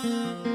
ಹಾಂ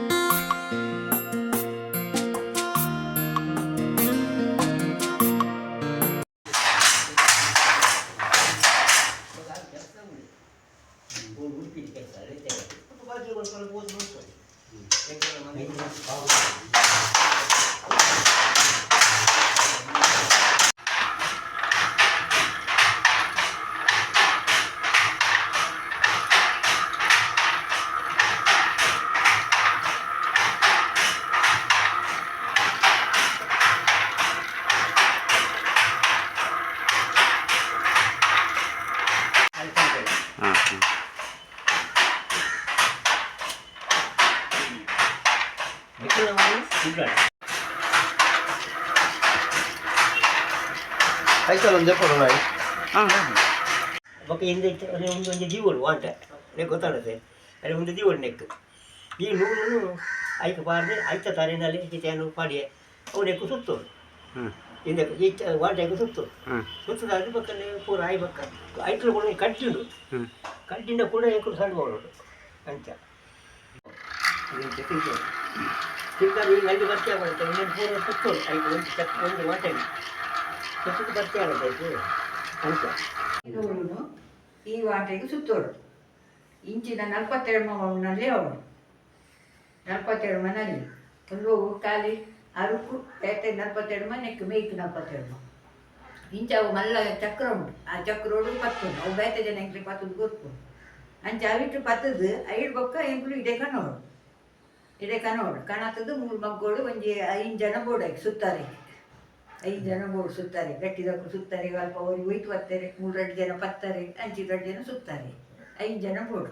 ಒಂದು ನಾಯಿ ಹಾಂ. ಹಿಂದೆ ಅದೇ ಒಂದು ಒಂದು ಜೀವಳು ವಾಂಟ. ನೆಕ್ ಗೊತ್ತಾಡುತ್ತೆ ಅದೇ ಒಂದು ಜೀವಳು ನೆಕ್ ಈ ನೂರು ಆಯ್ಕೆ ಪಾಡ್ದೆ ಐತ ತಾರಿನಲ್ಲಿ ಚಿತೆಯನ್ನು ಪಾಡಿಯೆ ಅವು ನೆಕ್ಕು ಸುತ್ತು. ಹ್ಮ್. ಹಿಂದೆ ಈ ವಾಂಟೆಗೆ ಸುತ್ತು. ಸುತ್ತದಾಗಿ ಬಕ್ಕಲ್ಲಿ ಪೂರ ಆಯ್ ಬಕ್ಕ ಐಟ್ಲು ಕೂಡ ಕಟ್ಟಿಂಡು ಹ್ಞೂ ಕಟ್ಟಿಂದ ಕೂಡ ಏಕರು ಸಣ್ಣ ಮಾಡೋದು ಅಂತ. ತಿಂಗಳು ಅಲ್ಲಿ ಬರ್ತೀಯ ಮಾಡುತ್ತೆ ಇನ್ನೊಂದು ಪೂರ ಸುತ್ತು. ಐದು ಒಂದು ಒಂದು ವಾಟೆಗೆ. ಸುತ್ತು ಬರ್ತೀಯ ಆಗಬೇಕು ಅಂತ ಇವನು ಈ ವಾಟೆಗೆ ಸುತ್ತೋರು. ಇಂಚಿನ ನಲ್ವತ್ತೆರಡು ಮನಲ್ಲಿ ಅವಳು ನಲ್ವತ್ತೆರಡು ಮನಲ್ಲಿ ಒಂದು ಖಾಲಿ ಅರುಕು ಪೇಟೆ ನಲ್ವತ್ತೆರಡು ನೆಕ್ಕು ಮೇಯ್ಕು ನಲ್ವತ್ತೆರಡು ಇಂಚ ಅವು ಮಲ್ಲ ಚಕ್ರ ಉಂಟು. ಆ ಚಕ್ರೋಡು ಪತ್ತುಂಡು ಅವು ಬೇತೆ ಜನ ಎಂಕ್ಲಿ ಪತ್ತದು ಗೊತ್ತು. ಅಂಚ ಅವಿಟ್ಟು ಪತ್ತದು, ಐದು ಬೊಕ್ಕ ಎಂಕ್ಲು ಇಡೆ ಕಣ್ಣೋಡು ಇಡೆ ಕಣ್ಣೋಡು ಕಣತದ್ದು ಮೂರು ಮಗ್ಗೋಡು ಒಂಜಿ ಐದು ಜನ ಬೋಡಾಗಿ ಸುತ್ತಾರೆ ಐದು ಜನ ಬೋರ್ಡ್ ಸುತ್ತಾರೆ ಗಟ್ಟಿದಕ್ಕೂ ಸುತ್ತಾರೆ ಅಲ್ಪ ಅವ್ರಿಗೆ ಒಯ್ತು ಬರ್ತಾರೆ ಮೂರೆರಡು ಜನ ಪತ್ತಾರೆ ಅಂಚಿದೆರಡು ಜನ ಸುತ್ತಾರೆ, ಐದು ಜನ ಬೋರ್ಡ್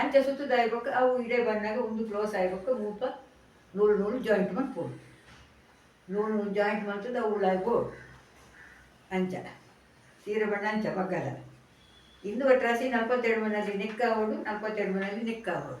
ಅಂಚೆ ಸುತ್ತದಾಗಬೇಕು ಅವು ಇಡೇ ಬಂದಾಗ ಒಂದು ಕ್ಲೋಸ್ ಆಗ್ಬೇಕು, ಮೂಪ ನೂರು ನೂರು ಜಾಯಿಂಟ್ ಮಾಡ್ಬೋದು ನೂರು ನೂರು ಜಾಯಿಂಟ್ ಮಾಡ್ತದೆ ಅವು ಉಳ್ಳಾಗ್ಬೋದು ಅಂಚ, ಸೀರೆ ಬಣ್ಣ ಅಂಚ, ಮಗ್ಗಲ. ಇಂದು ಒಟ್ರಾಸಿ ನಲ್ವತ್ತೆರಡು ಮನೆಯಲ್ಲಿ ನೆಕ್ಕಾಗೋಡು, ನಲ್ವತ್ತೆರಡು ಮನೆಯಲ್ಲಿ ನೆಕ್ಕಾಗೋಡು.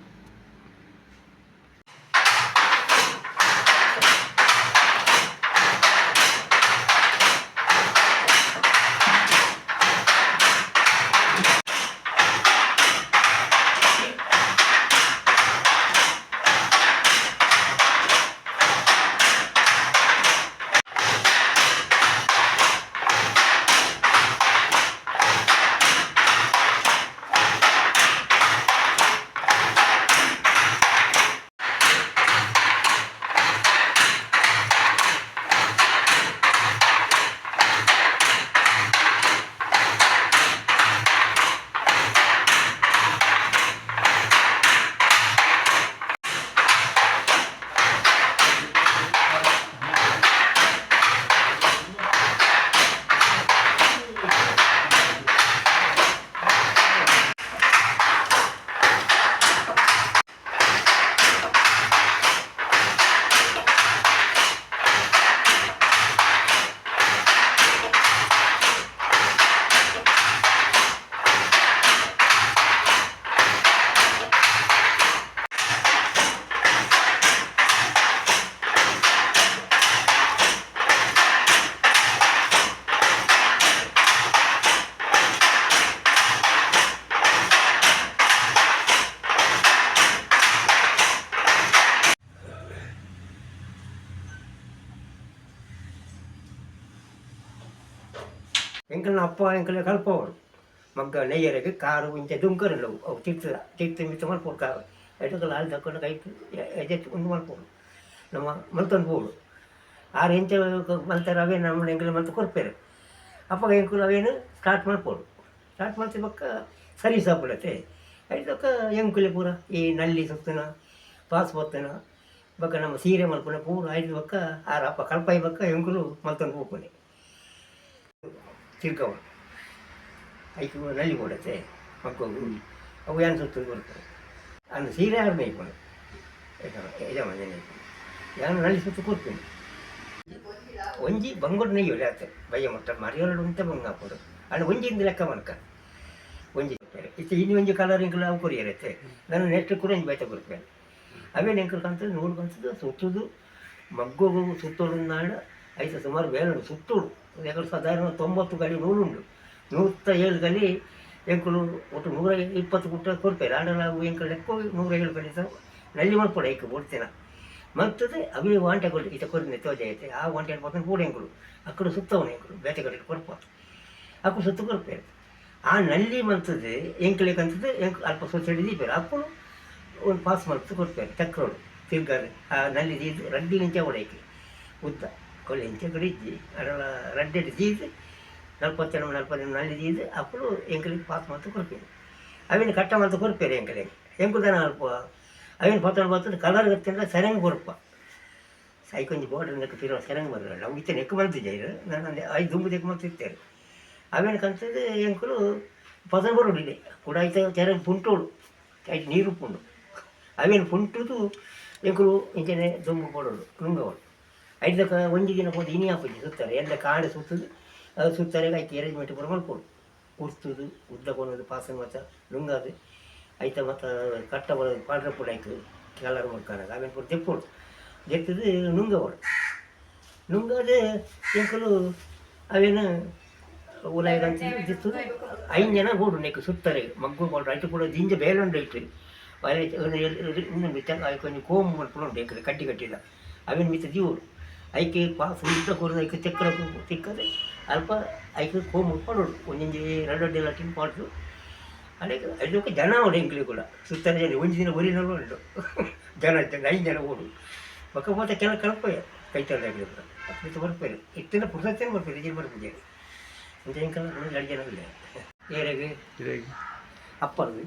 ಅಪ್ಪ ಎಂಕಲ್ನ ಕಲ್ಪವರು ಮಗ್ಗ ನೆಯ್ಯರಿಗೆ ಕಾರು ಇಂಚೆ ದುಂಕರಲ್ಲ ಅವು ತಿರ್ತ ತಿರ್ತ ಮಿತ್ತ ಮಲ್ಪೋರು ಕಾರು ಎಡಕಲ್ಲ ಅಲ್ಲಿ ತಕೊಂಡು ಕೈ ಎಜೆತ್ ಒಂದು ಮಲ್ಪೋರು ನಮ್ಮ ಮಲ್ತೊಂದು ಬೋಳು ಆರು ಇಂಚ ಮಲ್ತಾರೆ ಅವೇ ನಮ್ಮ ಎಂಕಲ್ ಮಲ್ತು ಕೊಡ್ಪೇರು ಅಪ್ಪ ಎಂಕುಲು ಅವೇನು ಸ್ಟಾರ್ಟ್ ಮಾಡ್ಪೋಡು ಸ್ಟಾರ್ಟ್ ಮಾಡ್ತಿ ಬಕ್ಕ ಸರಿ ಸಾಬಿಡತ್ತೆ ಐದಕ್ಕ ಎಂಕುಲೆ ಪೂರ ಈ ನಲ್ಲಿ ಸುತ್ತನ ಪಾಸ್ ಬತ್ತನ ಬಕ್ಕ ನಮ್ಮ ಸೀರೆ ಮಲ್ಪುನ ಪೂರ ಐದು ಬಕ್ಕ ಆರ ಅಪ್ಪ ಕಲ್ಪಾಯಿ ಬಕ್ಕ ಎಂಕುಲು ಮಲ್ತೊಂದು ಹೋಗ್ಕೊನೆ ತಿರ್ಕವ ಐಕ ನಲ್ಲಿ ಕೊಡತ್ತೆ ಮಕ್ಕಳು ಅವು ಏನು ಸುತ್ತ ಬರ್ತವೆ ಅಂದ್ರೆ ಸೀರೆ ಯಾರು ಮೇಯ್ಕೊಂಡು ಯಜಮಾನ ಯಾನು ನಲ್ಲಿ ಸುತ್ತ ಕೊಡ್ತೀನಿ ಒಂಜಿ ಬಂಗೋಡು ನೆಯ್ಯೋಲಿ ಆತ ಬಯ್ಯ ಮೊಟ್ಟ ಮರಿಯೋಳು ಅಂತ ಬಂಗ ಹಾಕೋದು. ಅಲ್ಲಿ ಒಂಜಿಯಿಂದ ಲೆಕ್ಕ ಮನ್ಕ ಒಂಜಿ ಇತ್ತು ಇನ್ನು ಒಂಜಿ ಕಲರ್ ಇಂಕಲ್ ಅವು ಕೊರಿಯರತ್ತೆ ನಾನು ನೆಕ್ಸ್ಟ್ ಕೂಡ ಬೈತೆ ಬೈತ ಕೊಡ್ತೇನೆ. ಅವೇ ಎಂಕಲ್ ಕಾಣ್ತದೆ ನೋಡು ಸುತ್ತದು ಸುತ್ತುದು ಮಗ್ಗೋಗು ಸುತ್ತೋಡು ನಾಡು ಐದು ಸುಮಾರು ಬೇರೆ ಸುತ್ತೋಡು. ಯಾಕಂದ್ರೆ ಸಾಧಾರಣ ತೊಂಬತ್ತು ಗಲಿ ನೂರುಂಡು ನೂತ ಏಳು ಗಲಿ ಎಂಕುಲು ಒಟ್ಟು ನೂರ ಇಪ್ಪತ್ತು ಗುಟ್ಟ ಕೊಡ್ತಾರೆ ಆಡ ನಾವು ಎಂಕಲು ಲೆಕ್ಕ ನೂರ ಏಳು ಗಲಿ ಸಹ ನಲ್ಲಿ ಮಾಡ್ಕೊಡ ಐಕೆ ಕೊಡ್ತೇನೆ ಮತ್ತದೆ ಅವೇ ವಾಂಟೆ ಕೊಟ್ಟು ಈತ ಕೊರಿನ ತೋಜೆ ಐತೆ ಆ ವಾಂಟೆ ಪತ್ತನ ಕೂಡ ಎಂಕಲು ಅಕ್ಕಡು ಸುತ್ತವನು ಎಂಕುಲು ಕಡೆ ಕೊಡ್ಪ ಅಕ್ಕಳು ಸುತ್ತ ಕೊಡ್ತಾರೆ ಆ ನಲ್ಲಿ ಮಂತದೆ ಎಂಕಲಿಗೆ ಅಂತದ್ದು ಎಂಕ್ ಅಲ್ಪ ಸೊಸೈಟಿ ಹಿಡಿದಿದ್ದಾರೆ ಅಕ್ಕಳು ಒಂದು ಪಾಸ್ ಮಾಡ್ತು ಕೊಡ್ತಾರೆ ಚಕ್ರೋಡು ತಿರ್ಗಾರೆ ಆ ನಲ್ಲಿ ರಡ್ಡಿ ನಿಂಚೆ ಹೊಡೈಕೆ ಉದ್ದ. ಕೊಳ್ಳಿ ಇಂಚ ಕಡಿಜ್ಜಿ ಅದರ ರಡ್ಡೆಡ್ ಜೀದು ನಲ್ವತ್ತೆರಡು ನಲ್ವತ್ತೆರಡು ನಲ್ಲಿ ಜೀದು ಅಕ್ಕಳು ಎಂಕಲಿಗೆ ಪಾಸ್ ಮಾಡ್ತು ಕೊಡ್ತೇನೆ. ಅವಿನ ಕಟ್ಟ ಮಾಡ್ತು ಕೊಡ್ತಾರೆ ಎಂಕಲಿಗೆ ಎಂಕುದನ ಅಲ್ಪ. ಅವಿನ ಪತ್ರ ಬರ್ತದೆ ಕಲರ್ ಗೊತ್ತಿಲ್ಲ ಸೆರಂಗ್ ಕೊರಪ್ಪ ಸೈಕೊಂಜಿ ಬೋರ್ಡರ್ ನೆಕ್ಕ ತಿರುವ ಸೆರಂಗ್ ಬರಲ್ಲ ನಾವು ಇತ್ತೆ ನೆಕ್ಕ ಬರ್ತಿದ್ದೆ ನಾನು ಅಂದೆ ಐದು ದುಂಬು ತೆಕ್ಕ ಮಾಡ್ತಿರ್ತೇನೆ ಅವೇನು ಕಂತದ್ದು ಎಂಕುಲು ಪಸನ್ ಬರೋಡಿದೆ ಕೂಡ ಐತೆ ಚೆರ ಪುಂಟೋಳು. ಐದು ನೀರು ಪುಂಡು ಅವೇನು ಪುಂಟುದು ಎಂಕುಲು ಇಂಚನೆ ದುಂಬು ಕೊಡೋಳು ನುಂಗವಳು. ಐದಕ್ಕ ಒಂದು ದಿನ ಹೋದ ಇನಿ ಹಾಕುದು ಸುತ್ತಾರೆ ಎಲ್ಲ ಕಾಡು ಸುತ್ತದು ಅದು ಸುತ್ತಾರೆ ಆಯ್ತು ಅರೇಂಜ್ಮೆಂಟ್ ಕೂಡ ಮಾಡ್ಕೊಡು ಉಡ್ತುದು ಉದ್ದ ಕೊಡೋದು ಪಾಸನ್ ಮತ್ತು ನುಂಗದು ಐತ ಮತ್ತು ಕಟ್ಟ ಬರೋದು ಪಾಡ್ರ ಪುಡ ಆಯ್ತು ಕಲರ್ ಮಾಡ್ಕೊಂಡಾಗ ಆಮೇಲೆ ಕೂಡ ತೆಪ್ಪೋಳು ತೆತ್ತದು ನುಂಗವಳು ನುಂಗದೆ ಎಂಕುಲು ಅವೇನು ಉಲಾಯ್ಗಂತ ಇದ್ದಿತ್ತು ಐದು ಜನ ಹೋಡು ನೆಕ್ ಸುತ್ತಾರೆ ಮಗ್ಗು ಕೊಡ್ರು ಐಟು ಕೂಡ ದಿಂಜ ಬೇಲುಂಡು ಇಟ್ಟು ಇನ್ನೊಂದು ಮಿತ್ತ ಕೊಂಚ ಕೋಮು ಮಾಡ್ಕೊಂಡು ಉಂಟು ಕಟ್ಟಿ ಕಟ್ಟಿಲ್ಲ ಅವೇನು ಮಿತ್ತ ಜೀವರು ಐಕೆ ಪಾ ಫುಲ್ ಕೊಡೋದು ಐಕೆ ತೆಕ್ಕರ ತಿಕ್ಕದೆ ಅಲ್ಪ ಐಕೆ ಕೋಮು ಮಾಡ್ಕೊಂಡು ಒಂದೊಂದು ಎರಡು ಅಡ್ಡಿ ಎಲ್ಲ ಟಿನ್ ಪಾಡ್ದು ಅದಕ್ಕೆ ಅದಕ್ಕೆ ಜನ ನೋಡಿ ಹೆಂಗ್ಲಿ ಕೂಡ. ಸುತ್ತಲ ಜನ ಒಂದು ದಿನ ಊರಿನಲ್ಲೂ ಉಂಟು. ಜನ ಐದು ಜನ ಓಡು. ಪಕ್ಕ ಮತ್ತೆ ಕೆಲ ಕಳ್ಪೋಯ ಕೈ ತಂದಾಗಲಿ ಕೂಡ. ಅಪ್ಲಿತ್ತು ಬರ್ಪೇರು. ಇತ್ತಿನ ಪುಸ್ತಕೇನು ಬರ್ಪೇರು. ಇದು ಬರ್ಪೂಜೆ ಅಂತ ಹೆಂಗೆ ಎರಡು ಜನ ಇಲ್ಲ ಏರೆಗೆ? ಅಪ್ಪರ್ದು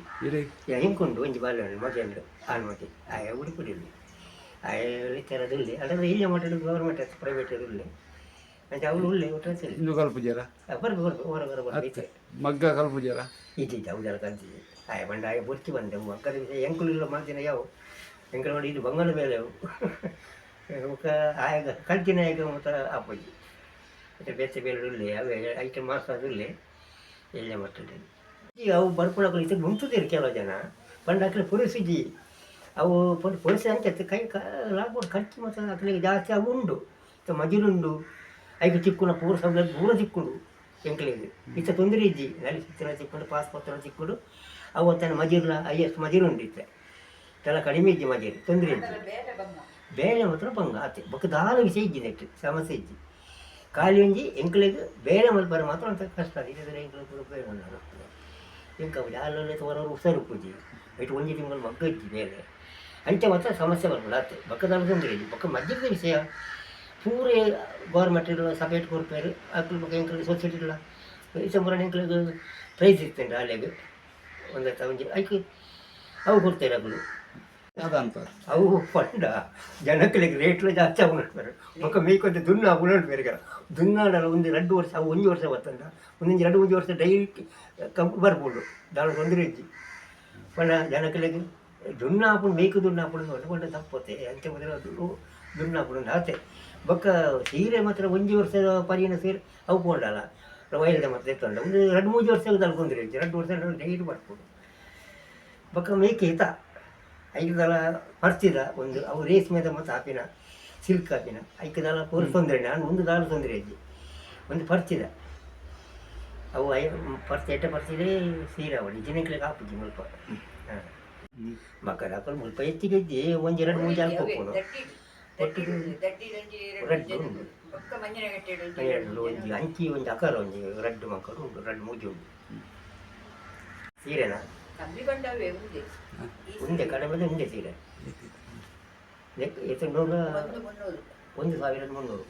ಹಿಂಕೊಂಡು ಒಂಜಿ ಬಾಲ್ಯ ಅಂದ್ರೆ ಆನ್ಮತಿ ಆಯ ಉಡುಪಿಡಿಲ್ಲ ಆಯ ಥರದಿಲ್ಲ ಅದ್ರ ಇಲ್ಲೇ ಮಟ್ಟದ ಗೌರ್ಮೆಂಟ್ ಪ್ರೈವೇಟ್ ಇಲ್ಲಿ. ಅಂತ ಅವ್ರು ಉಳ್ಳೆ ಒಟ್ಟು ಇನ್ನು ಕಲ್ಪುಜಾರ ಬರ್ಬೇಕು ಬರ್ಬೇಕು ಹೊರ ಹೊರ ಬರ್ಬೇಕು ಮಗ್ಗ ಕಲ್ಪುಜಾರ ಇದ್ದಿದ್ದು ಅವುದೆಲ್ಲ ಕಲ್ತಿದ್ದೆ. ಆಯ ಬಂಡ ಆಯ ಬರ್ತಿ ಬಂದೆ. ಮಕ್ಕಳ ಎಂಕುಲು ಇಲ್ಲ ಮಾಡ್ತೀನಿ ಯಾವ? ಎಂಕಲ್ ಮಾಡಿ ಇದು ಬಂಗಲ ಮೇಲೆ ಅವು ಮುಖ ಆಯ ಕಲ್ತಿನ ಈಗ ಮತ್ತು ಅಪ್ಪಾಜಿ. ಮತ್ತು ಬೆತ್ತ ಬೇರೆ ಇರಲಿ ಅವೇ ಐಟಮ್ ಮಾಸ ಅದು ಎಲ್ಲೇ ಮಾಡ್ತಿದ್ದೆ ಈಗ ಅವು ಬರ್ಕೊಳಕ್ಕೆ ಇದು ಮುಂತುದಿರು ಕೆಲವು ಜನ. ಪಂಡ ಅಕ್ಲೆ ಪುರುಸಿಜಿ ಅವು ಪೊಲೀಸ್ ಪೊಲೀಸ್ ಅಂತ ಕೈ ಲಾಗ್ಬೋದು ಖರ್ಚು ಮತ್ತು ಅಕ್ಲಿಗೆ ಜಾಸ್ತಿ ಆಗಿ ಉಂಡು ಮತ್ತು ಮಜಿರುಂಡು ಐದು ಚಿಕ್ಕುನ ಪೂರ ಸೌಲಭ್ಯ ಪೂರ ಚಿಕ್ಕುಡು ಎಂಕ್ಲಿಗೆ. ಇತ್ತ ತೊಂದರೆ ಇಜ್ಜಿ ಚಿತ್ರ ಚಿಕ್ಕುಂಡು ಪಾಸ್ಪೋರ್ಟ್ ಚಿಕ್ಕುಂಡು. ಅವತ್ತನ ಮಜಿರ್ಲ ಐ ಎಸ್ ಉಂಡು ಇತ್ತೆ. ತಲ ಕಡಿಮೆ ಇಜ್ಜಿ ಮಜಿರು ತೊಂದರೆ ಇಜ್ಜಿ ಬೇಳೆ ಮಾತ್ರ ಬಂಗ ಆತೆ ಬೊಕ್ಕ ದಾಲ ವಿಷಯ ಇಜ್ಜಿ ನೆಟ್ಟು ಸಮಸ್ಯೆ ಇಜ್ಜಿ ಖಾಲಿ ಒಂಜಿ ಎಂಕ್ಲಿಗೆ ಬೇಳೆ ಮಲ್ಪರ ಮಾತ್ರ ಅಂತ ಕಷ್ಟ. ಇಲ್ಲದ್ರೆ ಎಂಕ್ಲಿಗೆ ಮಲ್ಪರ ಎಂಕ ಯಾರಲ್ಲಿ ತೋರವರು ಉಸರು ಪೂಜಿ. ಒಂಜಿ ತಿಂಗಳು ಮಗ್ಗ ಇತ್ತು ಬೇರೆ ಅಂಚೆ ಮಾತ್ರ ಸಮಸ್ಯೆ ಬರ್ಬೋದು ಆತೆ ಬಕ್ಕ ತೊಂದರೆ ಬಕ್ಕ ಬೊಕ್ಕ ಮಧ್ಯದ ವಿಷಯ ಪೂರೇ ಗೌರ್ಮೆಂಟ್ ಸಪರೇಟ್ ಕೊಡ್ತಾರೆ ಅಕ್ಲು ಬಗ್ಗೆ ಎಂಕ್ಲಿಗೆ ಸೊಸೈಟಿ ಇಲ್ಲ ಈ ಹೆಂಕ್ಳಿಗೆ ಎಂಕ್ಲಿಗೆ ಪ್ರೈಸ್ ಇರ್ತೇನೆ ಅಲ್ಲಿಗೆ ಒಂದು ಒಂಜಿ ಐಕೆ ಅವು ಕೊಡ್ತಾರೆ ಅಗಳು ಅದಂತ ಅವು ಪಂಡ ಜನಕ್ಕಲಿಗೆ ರೇಟ್ಲು ಜಾಸ್ತಿ ಅವು ನೋಡ್ತಾರೆ ಮಕ್ಕ ಮೇಯ್ಕೊಂತ ದುನ್ನ ಅವು ನೋಡ್ಬೇರೆ ದುನ್ನಾಡಲ್ಲ ಒಂದು ಎರಡು ವರ್ಷ ಅವು ಒಂದು ವರ್ಷ ಬರ್ತಂಡ ಒಂದೊಂದು ಎರಡು ಒಂದು ವರ್ಷ ಡೈಲಿ ಕಂಪ್ ಬರ್ಬೋದು ದಾಳ ಒಂದು ಇಜ್ಜಿ ದುನ್ನ ಹಾಕೊಂಡು ಮೇಯ್ಕು ದುನ್ನ ಹಾಕೊಂಡು ಹೊಡ್ಕೊಂಡು ತಪ್ಪತ್ತೆ ಅಂತೆ ಮೊದಲ ಅದು ದುನ್ನ ಆತೆ ಬೊಕ್ಕ ಸೀರೆ ಮಾತ್ರ ಒಂದು ವರ್ಷದ ಪರಿನ ಸೀರೆ ಅವು ಕೊಂಡಲ್ಲ ವೈಲ್ದ ಮಾತ್ರ ಎತ್ತೊಂಡ ಒಂದು ಎರಡು ಮೂರು ವರ್ಷ ತಲ್ಕೊಂಡ್ರಿ ಎರಡು ವರ್ಷ ಡೈಲಿ ಬರ್ಬೋದು ಬೊಕ್ಕ ಮೇಯ್ಕೆ ಹಿತ ಐಕದಲ ಪರ್ತಿದ ಒಂದು ಅವು ರೇಸ್ ರೇಷ್ಮೆದ ಮತ್ತು ಹಾಪಿನ ಸಿಲ್ಕ್ ಹಾಪಿನ ಐಕದಲ ಪೂರ ತೊಂದರೆ ನಾನು ಒಂದು ದಾಳ ತೊಂದರೆ ಇದ್ದಿ ಒಂದು ಪರ್ತಿದ ಅವು ಐದು ಪರ್ಸ್ ಎಟ್ಟ ಪರ್ಸಿದ್ರೆ ಸೀರೆ ಅವಳು ಜಿನಕ್ಲಿಗೆ ಹಾಪುಜಿ ಮುಲ್ಪ. ಹಾಂ. ಮಕ್ಕಳ ಹಾಕೊಂಡು ಮುಲ್ಪ ಎತ್ತಿಗೆ ಇದ್ದಿ ಒಂದು ಎರಡು ಮೂರು ಜಾಲ ಹೋಗ್ಬೋದು. ರಡ್ಡು ಉಂಡು ಎರಡು ಒಂದು ಅಂಕಿ ಒಂದು ಅಕಾರ ಒಂದು ರಡ್ಡು ಮಕ್ಕಳು ಉಂಟು ರಡ್ಡು ಮೂಜಿ ಉಂಟು. ಸೀರೆನಾ? ಒಂದೇ ಕಡಿಮೆ ಒಂದೇ ಸೀರೆ ಲೆಕ್ಕ ಎಷ್ಟು ನೂರ ಒಂದು ಸಾವಿರದ ಮುನ್ನೂರು.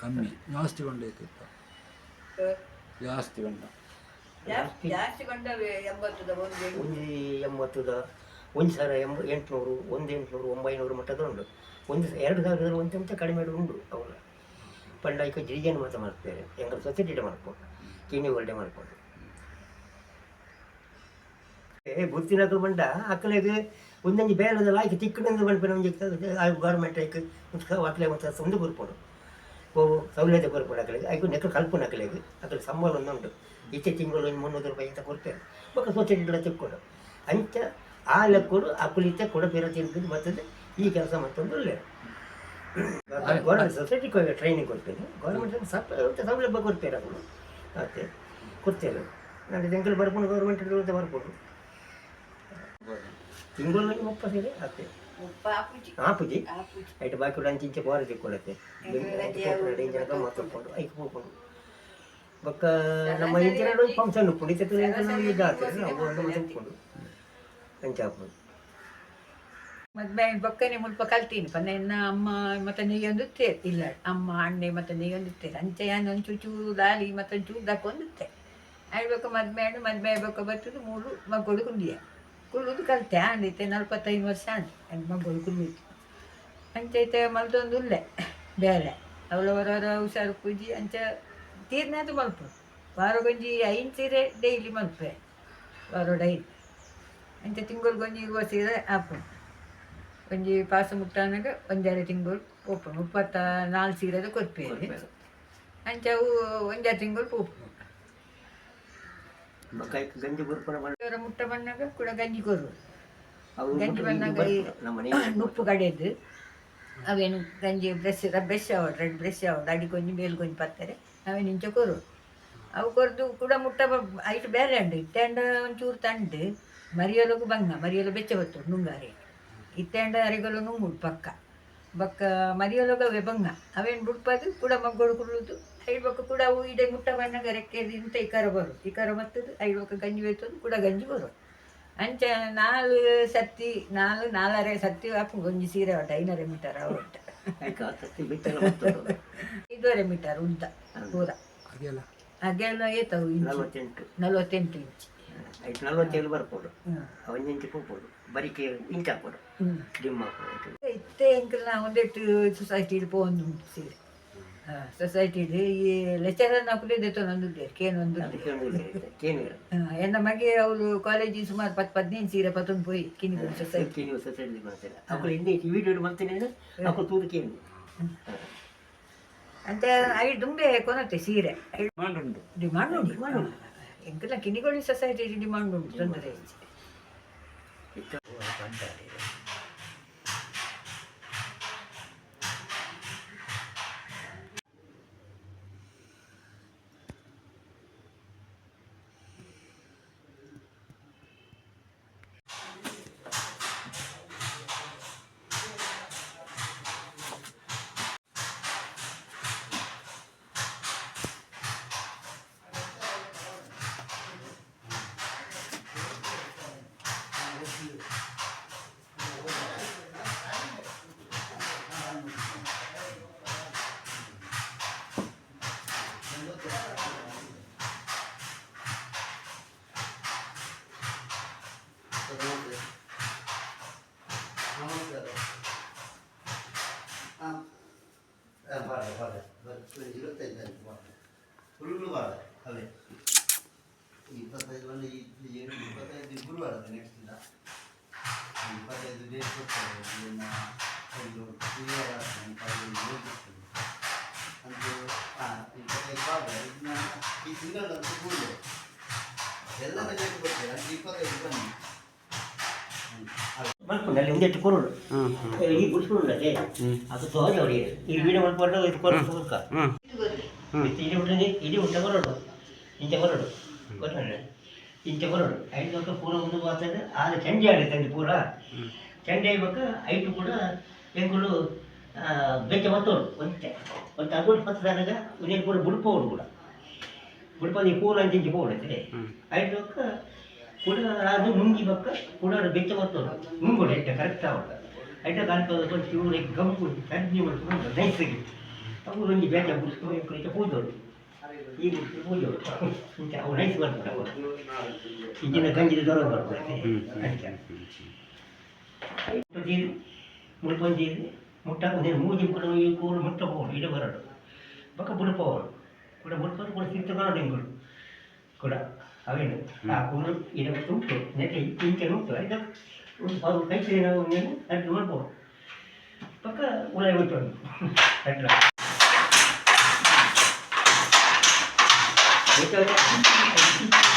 ಕಮ್ಮಿ ಜಾಸ್ತಿ ಅಹ್, ಜಾಸ್ತಿ ಗಂಡ ಜಾಸ್ತಿ ಜಾಸ್ತಿ ಕೊಂಡವೇ ಎಂಬತ್ತದ ಒಂದು ಒಂದು ಎಂಬತ್ತದ ಒಂದು ಸಾವಿರ ಎಂಬ ಎಂಟುನೂರು ಒಂದು ಎಂಟುನೂರು ಒಂಬೈನೂರು ಮಟ್ಟದ ಉಂಟು ಒಂದು ಎರಡು ಸಾವಿರದ ಒಂದು ಅಂತ ಕಡಿಮೆ ಉಂಟು ಅವರ ಪಂಡಾಯ್ಕ ಜಿರಿಜನ್ ಮಾತ್ರ ಮಾಡ್ತಾರೆ ಹೆಂಗ ಸೊಸೈಟಿ ಮಾಡ್ಕೊಂಡು ಕಿಣಿ ಹೊರಡೆ ಮಾಡ್ಕೊಂಡು ಏ ಬುತ್ತಿನಾಗ ಬಂಡ ಅಕ್ಕಲಿಗೆ ಒಂದೊಂದು ಬೇಲದಲ್ಲಿ ಆಯ್ಕೆ ತಿಕ್ಕಡಂದು ಬಂದ್ಬಿಡ ಒಂದು ಗೌರ್ಮೆಂಟ್ ಆಯ್ಕೆ ಅಕ್ಕಲೆ ಮತ್ತೆ ಸಂದು ಬರ್ಬೋದು ಓ ಸೌಲಭ್ಯ ಕೊರ್ಪಡಾಕಲಿಗೆ ಐಕು ನೆಕ್ಕ ಕಲ್ಪು ನಕಲಿಗೆ ಅದ್ರ ಸಂಬಳ ಒಂದುಂಟು ಈಚೆ ತಿಂಗಳು ಒಂದು ಮುನ್ನೂರು ರೂಪಾಯಿ ಅಂತ ಕೊಡ್ತೇವೆ ಬೊಕ್ಕ ಸೊಸೈಟಿಗಳ ತಿಕ್ಕೊಂಡು. ಅಂಚ ಆ ಲೆಕ್ಕರು ಆ ಕುಲಿತ ಕೊಡ ಬೇರೆ ತಿಂದು ಬರ್ತದೆ. ಈ ಕೆಲಸ ಮತ್ತೊಂದು ಒಳ್ಳೆ ಗೌರ್ಮೆಂಟ್ ಸೊಸೈಟಿ ಟ್ರೈನಿಂಗ್ ಕೊಡ್ತೇನೆ. ಗೌರ್ಮೆಂಟ್ ಸೌಲಭ್ಯ ಕೊಡ್ತೇವೆ ಅವರು ಮತ್ತೆ ಕೊಡ್ತೇವೆ ನಾನು ಜಂಗಲ್ ಬರ್ಕೊಂಡು ಗೌರ್ಮೆಂಟ್ ಬರ್ಬೋದು. ತಿಂಗಳು ಮುಪ್ಪ ಸೇರಿ ಆಗ್ತದೆ ಉಪ್ಪ ಆಪುಜಿ ಐಟು ಬಾಕಿ ಕೂಡ ಅಂಚಿಂಚೆ ಬೋರ್ ತಿಕ್ಕೊಳ್ಳುತ್ತೆ ಡೇಂಜರ್ ಗಮ್ಮತ್ತು ಹೋಗ್ಕೊಂಡು ಐಕ್ ಹೋಗ್ಕೊಂಡು ಬಕ್ಕ ನಮ್ಮ ಇಂಚಿನ ಫಂಕ್ಷನ್ ಉಪ್ಪುಂಡು ಇತ್ತೆ ನಮಗೆ ಇದಾಗ್ತದೆ ನಾವು ಒಂದು ಮತ್ತೆ ಉಪ್ಕೊಂಡು ಅಂಚೆ ಹಾಕ್ಬೋದು. ಮದ್ವೆ ಬೊಕ್ಕನೆ ಮುಲ್ಪ ಕಲ್ತೀನಿ. ಪನ್ನ ಇನ್ನ ಅಮ್ಮ ಮತ್ತೆ ನೀಯೊಂದುತ್ತೆ ಇಲ್ಲ. ಅಮ್ಮ ಅಣ್ಣೆ ಮತ್ತೆ ನೀಯೊಂದುತ್ತೆ ಅಂಚೆ ನಾನು ಒಂಚೂರು ಚೂರು ದಾಲಿ ಮತ್ತೆ ಚೂರು ದಕ್ಕೊಂದುತ್ತೆ ಆಡ್ಬೇಕು ಮದ್ವೆ ಹಣ್ಣು ಮದ್ವೆ ಆಗ್ಬೇಕು ಬರ್ತದೆ ಮೂರು ಮಗಳು ಕುಂಡಿಯ ಕುಳ್ಳುದು ಕಲ್ತೆ ಆಂಡೈತೆ ನಲ್ವತ್ತೈದು ವರ್ಷ ಆಂಡ್ ನನ್ನ ಮಗಳು ಕುಳ್ಳಿತ್ತು ಅಂಚೈತೆ ಮಲ್ದೊಂದು ಉಲ್ಲೆ ಬೇರೆ ಅವಳವರವರ ಹುಷಾರು ಪೂಜಿ ಅಂಚ ತೀರ್ನಾದು ಮಲ್ಪು. ವಾರ ಗಂಜಿ ಐನ್ ಸೀರೆ ಡೈಲಿ ಮಲ್ಪೆ ವಾರ ಡೈಲಿ ಅಂಚ ತಿಂಗಳು ಗಂಜಿ ಇರುವ ಸೀರೆ ಹಾಪುಂಡು ಒಂಜಿ ಪಾಸ ಮುಟ್ಟಾನಾಗ ಒಂದೆರಡು ತಿಂಗಳು ಪೋಪುಂಡು ಮುಪ್ಪತ್ತ ನಾಲ್ಕು ಸೀರೆದು ಕೊರ್ಪೇರಿ ಅಂಚ ಅವು ಒಂದೆರಡು ತಿಂಗಳು ಪೋಪು ಗಂಜಿ ಬುರ್ಪಣ ಮಾಡಿ. ಇವರ ಮುಟ್ಟ ಬಂದಾಗ ಕೂಡ ಗಂಜಿ ಕೊರು ಅವ್ರು ಗಂಜಿ ಬಂದಾಗ ಈ ನಮ್ಮ ಮನೆ ಉಪ್ಪು ಕಡೆದು ಅವೇನು ಗಂಜಿ ಬ್ರಷ್ ಬ್ರಷ್ ಅವಡ್ ರೆಡ್ ಬ್ರಷ್ ಅವಡ್ ಅಡಿ ಕೊಂಜಿ ಮೇಲ್ ಕೊಂಜಿ ಪತ್ತಾರೆ ಅವೇನು ಇಂಚ ಕೊರು. ಅವು ಕೊರ್ದು ಕೂಡ ಮುಟ್ಟ ಐಟ್ ಬೇರೆ ಉಂಡು ಇತ್ತೆಂಡ ಒಂಚೂರು ತಂಡು. ಮರಿಯಲಗು ಬಂಗ ಮರಿಯಲು ಬೆಚ್ಚ ಬತ್ತು ನುಂಗಾರೆ. ಇತ್ತೆಂಡ ಅರಿಗಲು ನುಂಗುಡು ಪಕ್ಕ. ಬಕ್ಕ ಮರಿಯೊಳಗ ಬಂಗ ಅವೇನು ಬುಡ್ಪದು? ಕೂಡ ಮಗ್ಗೋಳು ಕುರುಳುದು. ಐಡ್ಬಕ್ಕ ಕೂಡ ಅವು ಇಡೆ ಮುಟ್ಟ ಬಣ್ಣಗ ರೆಕ್ಕೆ ಇಂತ ಇಕಾರ ಬರು ಇಕಾರ ಮತ್ತದು ಐಡ್ಬಕ್ಕ ಗಂಜಿ ಬೇಯ್ತದು ಕೂಡ ಗಂಜಿ ಬರು ಅಂಚ ನಾಲ್ ಸತ್ತಿ ನಾಲ್ ನಾಲರೆ ಸತ್ತಿ ಹಾಕು ಗಂಜಿ ಸೀರೆ ಒಟ್ಟ ಐನರೆ ಮೀಟರ್ ಅವಟ್ಟ ಐದೂವರೆ ಮೀಟರ್ ಉದ್ದ ದೂರ. ಅಗೆಲ್ಲ ಏತವು ನಲವತ್ತೆಂಟು. ನಲ್ವತ್ತೆಂಟು ಇಂಚ್. ಐಟ್ ನಲ್ವತ್ತೇಳು ಬರ್ಬೋದು. ಹ್ಮ್. ಒಂದಿಂಚು ಹೋಗ್ಬೋದು ಬರಿಕೆ ಇಂಚ್ ಹಾಕ್ಬೋದು. സൊസൈറ്റിയിൽ ನಾ ಒಂದೆಟ್ಟು ಸೊಸೈಟಿಲಿ ಈ ಲೆಕ್ಚರರ್ ನಕುಲಿ ದೆತ್ತೋ ನಂದು ಕೇನೊಂದು ಎನ್ನ ಮಗೆ ಅವಳು ಕಾಲೇಜಿಗೆ ಸುಮಾರು ಪತ್ ಪದಿನೈದು ಸೀರೆ ಪತ್ತೊಂದು ಪೋಯಿ ಕಿನಿಗುಡಿ ಸೊಸೈಟಿ ನೀವು ಸೊಸೈಟಿ ಮಾಡ್ತಾರೆ ಅವ್ರು ಹಿಂದೆ ವಿಡಿಯೋ ಮಾಡ್ತೀನಿ ಅವ್ರು ತೂದು ಕೇಳಿ ಅಂತ ಐ ದುಂಬೆ ಕೊನತ್ತೆ ಸೀರೆ ಡಿಮಾಂಡ್ ಉಂಟು ಡಿಮಾಂಡ್ ಉಂಟು ಡಿಮಾಂಡ್ ಉಂಟು ಎಂಕಲ್ಲ ಕಿನಿಗೋಳಿ ಸೊಸೈಟಿ ಡಿಮಾಂಡ್ ಉಂಟು ತೊಂದರೆ ಹೆಚ್ಚು ಬಾಳ ಅದೇ. ಇಪ್ಪತ್ತೈದು ಒಂದು ಏನು ಇಪ್ಪತ್ತೈದು ಗುರುವಾರ ನೆಕ್ಸ್ಟ್ ಇಂದ ಇಪ್ಪತ್ತೈದು ಡೇಟ್ ಕೊಡ್ತಾರೆ ಇದನ್ನ ಒಂದು ಕ್ಲಿಯರ್ ಅಂತೂ ಹಾಂ ಇಪ್ಪತ್ತೈದು ಭಾಗ ಇದನ್ನ ಈ ತಿಂಗಳಂತೂ ಗುರು ಎಲ್ಲ ಡೇಟ್ ಕೊಡ್ತಾರೆ ಅಂದರೆ ಇಪ್ಪತ್ತೈದು ಬನ್ನಿ. ಅಲ್ಲಿ ಒಂದೆಟ್ಟು ಕೊರುಳು ಈ ಅದು. ತೋಜ ಹೊಡೆಯ ಈ ವೀಡಿಯೋ ಮಾಡ್ಕೊಂಡು ಇದು ಕೊರಡು ಸುಲ್ಕ ಇಡಿ ಉಂಟು ಕೊರಡು ಇಂಚೆ ಕೊರಡು ಕೊರಡು ಇಂಚೆ ಕೊರಡು ಐದು ಪಕ್ಕ ಪೂರ ಒಂದು ಬರ್ತದೆ ಆದ್ರೆ ಚಂಡಿ ಅಲ್ಲಿ ಪೂರ ಚಂಡಿ ಆಗ್ಬೇಕು ಐಟು ಕೂಡ ಎಂಗುಳು ಬೆಚ್ಚ ಮತ್ತೋಡು ಒಂಚೆ ಒಂದು ಅದು ಪತ್ತದಾಗ ನೀರು ಕೂಡ ಬುಡ್ಪೋಡು ಕೂಡ ಬುಡ್ಪ ಈ ಪೂರ ಅಂಚೆ ಇಂಚೆ ಪೋಡೈತೆ ಪಕ್ಕ ಕೂಡ ಅದು ನುಂಗಿ ಬಕ್ಕ ಕೂಡ ಬೆಚ್ಚ ಮತ್ತೋಡು ನುಂಗೋಡು ಐಟ ಕರೆಕ್ಟ್ ಆವಾಗ ಐಟ ಕಾಣ್ತದೆ ಗಂಪು ಮಾಡ್ಕೊಂಡು ನೈಸಾಗಿ ಅವು ಒಂದು ಬೇಜ ಬುಡ್ಸ್ಕೊಂಡು ಇಂಚೆ ಪೂಜೋಡು ಈ ಬುಡ್ಸ್ಕೊಂಡು ಪೂಜೋಡು ಇಂಚೆ ಅವು ನೈಸ್ ಬರ್ತಾರೆ ಅವು ಇಂಚಿನ ಗಂಜಿದ ದೊರ ಬರ್ತಾರೆ ಅಂಚೆ ತೀರಿ ಮುಳ್ಕೊಂಜೀರಿ ಮುಟ್ಟ నేను ಮೂಜಿ ಕೂಡ ಈ ಕೂರು ಮುಟ್ಟ ಹೋಗೋದು ಇಡ ಬರೋದು ಬಕ್ಕ ಬುಡಪೋರು ಕೂಡ ಬುಡಪೋರು ಕೂಡ ಸಿರ್ತಕೊಂಡು ಇಂಗುಳು ಕೂಡ ಅವೇನು ಆ ಕೂರು ಇಡ ಉಂಟು ನೆಟ್ಟಿ ಇಂಚೆ ಉಂಟು ಆಯ್ತಾ ಅವ್ರು ಕೈ ಸೇರಿ ನಾವು ಅಡ್ಡು ಮಾಡ್ಬೋದು ಪಕ್ಕ ಉಲಾಯಿ ಬಿಟ್ಟು ಅಡ್ಡ 没事儿，